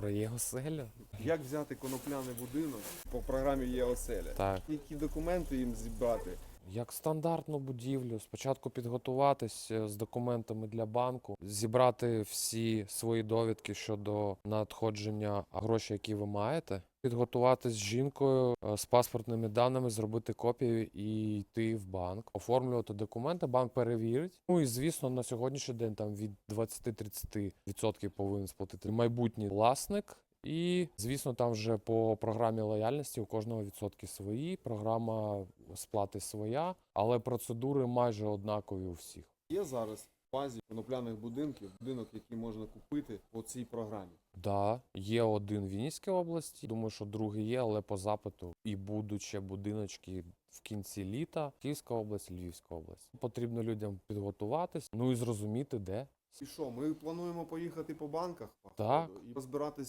про ЄОСЕЛю. Як взяти конопляний будинок по програмі є оселя? Так. Які документи їм зібрати? Як стандартну будівлю, спочатку підготуватись е, з документами для банку, зібрати всі свої довідки щодо надходження грошей, які ви маєте, підготуватись з жінкою е, з паспортними даними, зробити копію і йти в банк, оформлювати документи. Банк перевірить. Ну і звісно, на сьогоднішній день там від 20-30% повинен сплатити майбутній власник. І звісно, там вже по програмі лояльності у кожного відсотки свої. Програма сплати своя, але процедури майже однакові у всіх. Є зараз в базі конопляних будинків будинок, який можна купити по цій програмі. Да, є один в Вінницькій області. Думаю, що другий є, але по запиту і будуть ще будиночки в кінці літа. Київська область, Львівська область. Потрібно людям підготуватись, ну і зрозуміти, де. І що, ми плануємо поїхати по банках Так. і розбиратись